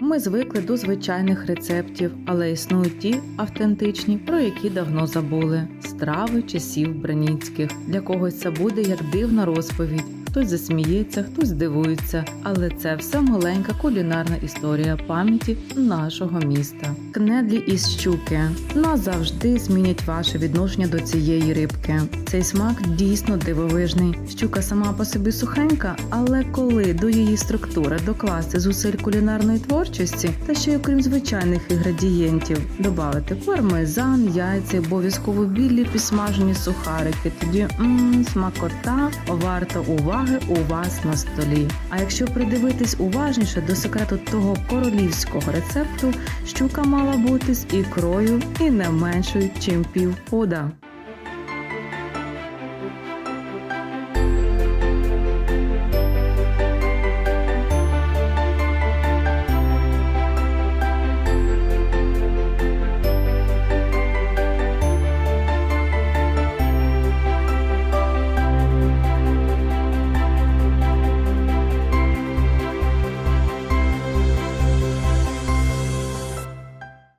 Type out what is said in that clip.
Ми звикли до звичайних рецептів, але існують ті автентичні, про які давно забули. Страви часів браніцьких. Для когось це буде як дивна розповідь. Хтось засміється, хтось здивується, але це все маленька кулінарна історія пам'яті нашого міста. Кнедлі із щуки назавжди змінять ваше відношення до цієї рибки. Цей смак дійсно дивовижний. Щука сама по собі сухенька, але коли до її структури докласти зусиль кулінарної творчості, та ще й окрім звичайних інгредієнтів, додати пармезан, яйця, обов'язково білі підсмажені сухарики. Тоді мм, смакота варто уваги у вас на столі. А якщо придивитись уважніше до секрету того королівського рецепту, щука мала бути з ікрою і не меншою, чим півпуда.